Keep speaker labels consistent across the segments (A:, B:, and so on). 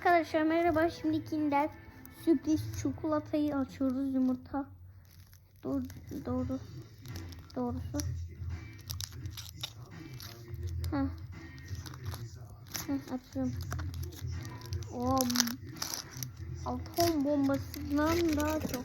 A: Arkadaşlar merhaba. Şimdi Kinder sürpriz çikolatayı açıyoruz yumurta. Doğru, doğru. Doğrusu. Heh. Heh, açıyorum. O atom bombasından daha çok.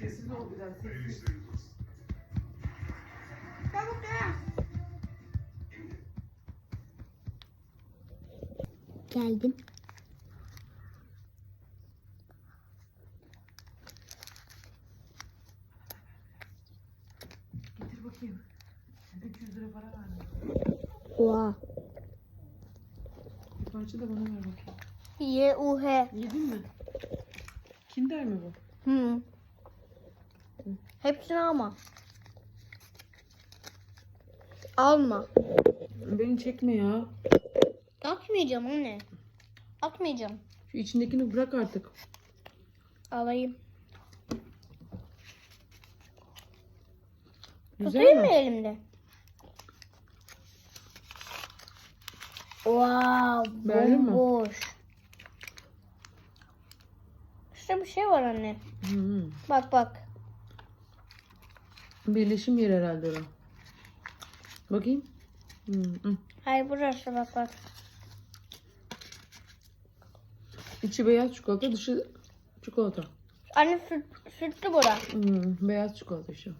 B: Sessiz ol biraz, sessiz.
A: Çabuk gel. Geldim.
B: Getir bakayım. 300 lira para verdim.
A: Oha.
B: Bir parça da bana ver bakayım.
A: Y U H.
B: Yedin mi? Kinder mi bu?
A: Hı. Hepsini alma. Alma.
B: Beni çekme ya.
A: Atmayacağım anne. Atmayacağım.
B: Şu içindekini bırak artık.
A: Alayım.
B: Güzel
A: Tutayım mı
B: mi?
A: elimde? Wow,
B: Beğendin mi?
A: bomboş. İşte bir şey var anne.
B: Hı hı.
A: Bak bak.
B: Birleşim yeri herhalde o. Bakayım. Hı hı.
A: Hayır burası bak bak.
B: İçi beyaz çikolata, dışı çikolata.
A: Anne süt, sütlü bura.
B: Hı, beyaz çikolata işte.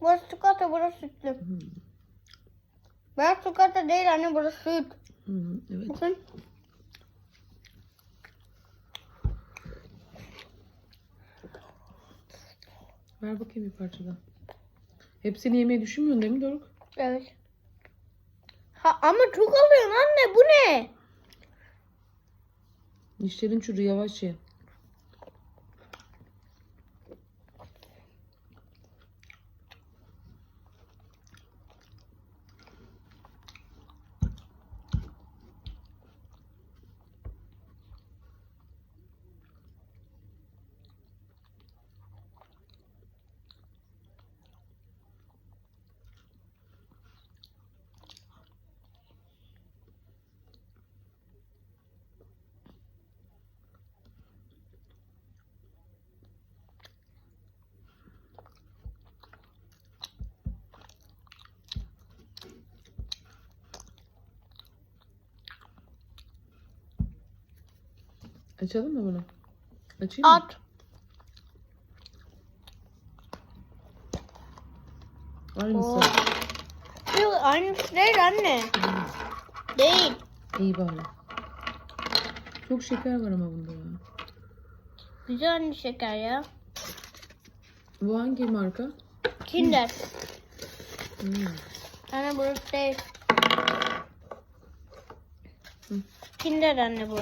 A: Burası çikolata, burası sütlü.
B: Hı.
A: Beyaz çikolata değil anne burası süt.
B: Hı, evet.
A: Bakın.
B: Ver bakayım bir parça daha. Hepsini yemeyi düşünmüyorsun değil mi Doruk?
A: Evet. Ha ama çok alıyorsun anne bu ne?
B: Dişlerin çürü yavaş ye. Açalım mı bunu? Açayım mı?
A: At.
B: Aynısı.
A: Oo. Yok aynısı değil anne. Değil.
B: İyi bari. Çok şeker var ama bunda ya.
A: Güzel anne şeker ya.
B: Bu hangi marka?
A: Kinder.
B: Hmm.
A: Anne burası değil.
B: Hı.
A: Kinder anne bu.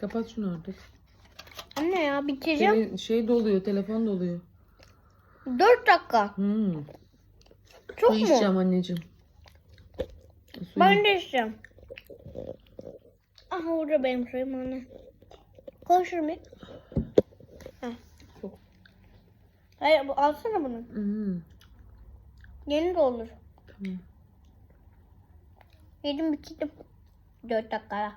B: Kapat şunu artık.
A: Anne ya bitireceğim.
B: Tele- şey doluyor, telefon doluyor.
A: 4 dakika.
B: Hmm.
A: Çok
B: Su
A: mu?
B: içeceğim anneciğim. Su
A: Ben de içeceğim. Aha orada benim suyum anne. Koy şunu bir. Heh.
B: Çok.
A: Hayır bu alsana bunu.
B: Hmm.
A: Yeni de olur.
B: Tamam.
A: Yedim bitirdim. 4 dakikada.